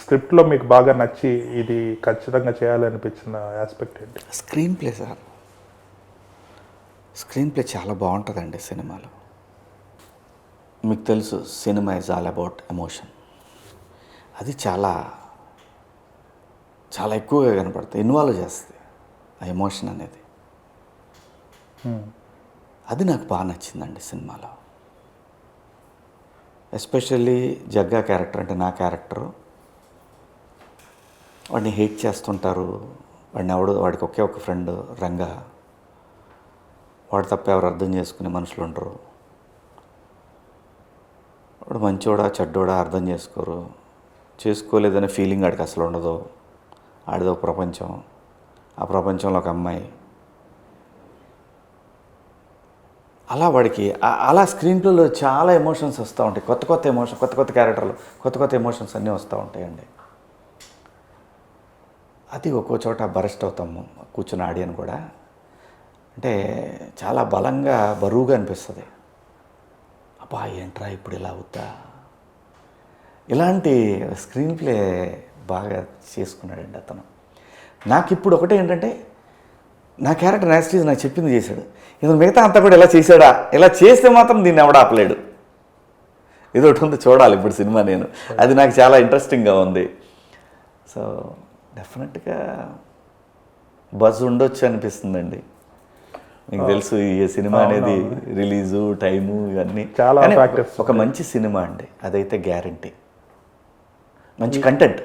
స్క్రిప్ట్లో మీకు బాగా నచ్చి ఇది ఖచ్చితంగా చేయాలనిపించిన ఆస్పెక్ట్ ఏంటి? Screenplay sir. స్క్రీన్ ప్లే చాలా బాగుంటుందండి సినిమాలో. మీకు తెలుసు cinema is all about emotion అది చాలా చాలా ఎక్కువగా కనపడుతుంది ఇన్వాల్వ్ చేస్తుంది ఆ ఎమోషన్ అనేది. అది నాకు బాగా నచ్చిందండి సినిమాలో. ఎస్పెషల్లీ జగ్గా క్యారెక్టర్ అంటే నా క్యారెక్టరు వాడిని హేట్ చేస్తుంటారు. వాడిని ఎవడు వాడికి ఒకే ఒక ఫ్రెండ్ రంగా. వాడు తప్ప ఎవరు అర్థం చేసుకునే మనుషులు ఉండరు. వాడు మంచోడా చెడ్డోడా అర్థం చేసుకోరు. చేసుకోలేదనే ఫీలింగ్ వాడికి అసలు ఉండదు. ఆడిదో ప్రపంచం. ఆ ప్రపంచంలో ఒక అమ్మాయి. అలా వాడికి అలా స్క్రీన్ ప్లేలో చాలా ఎమోషన్స్ వస్తూ ఉంటాయి. కొత్త కొత్త ఎమోషన్ కొత్త కొత్త క్యారెక్టర్లు కొత్త కొత్త ఎమోషన్స్ అన్నీ వస్తూ ఉంటాయండి. అది ఒక్కో చోట బరెస్ట్ అవుతాము కూర్చుని ఆడియన్ కూడా. అంటే చాలా బలంగా బరువుగా అనిపిస్తుంది. అబ్బా ఏంట్రా ఇప్పుడు ఇలా అవుతా ఇలాంటి స్క్రీన్ ప్లే బాగా చేసుకున్నాడండి అతను. నాకు ఇప్పుడు ఒకటే ఏంటంటే నా క్యారెక్టర్ యాస్టీజ్ నాకు చెప్పింది చేశాడు. ఇతను మిగతా అంతా కూడా ఇలా చేశాడా? ఇలా చేస్తే మాత్రం దీన్ని ఎవడ ఆపలేడు. ఇది ఒకటి ఉంది చూడాలి ఇప్పుడు సినిమా నేను. అది నాకు చాలా ఇంట్రెస్టింగ్గా ఉంది. సో డెఫినెట్గా బజ్ ఉండొచ్చు అనిపిస్తుందండి. మీకు తెలుసు ఈ సినిమా అనేది రిలీజు టైము ఇవన్నీ. చాలా ఒక మంచి సినిమా అండి అదైతే గ్యారంటీ. మంచి కంటెంట్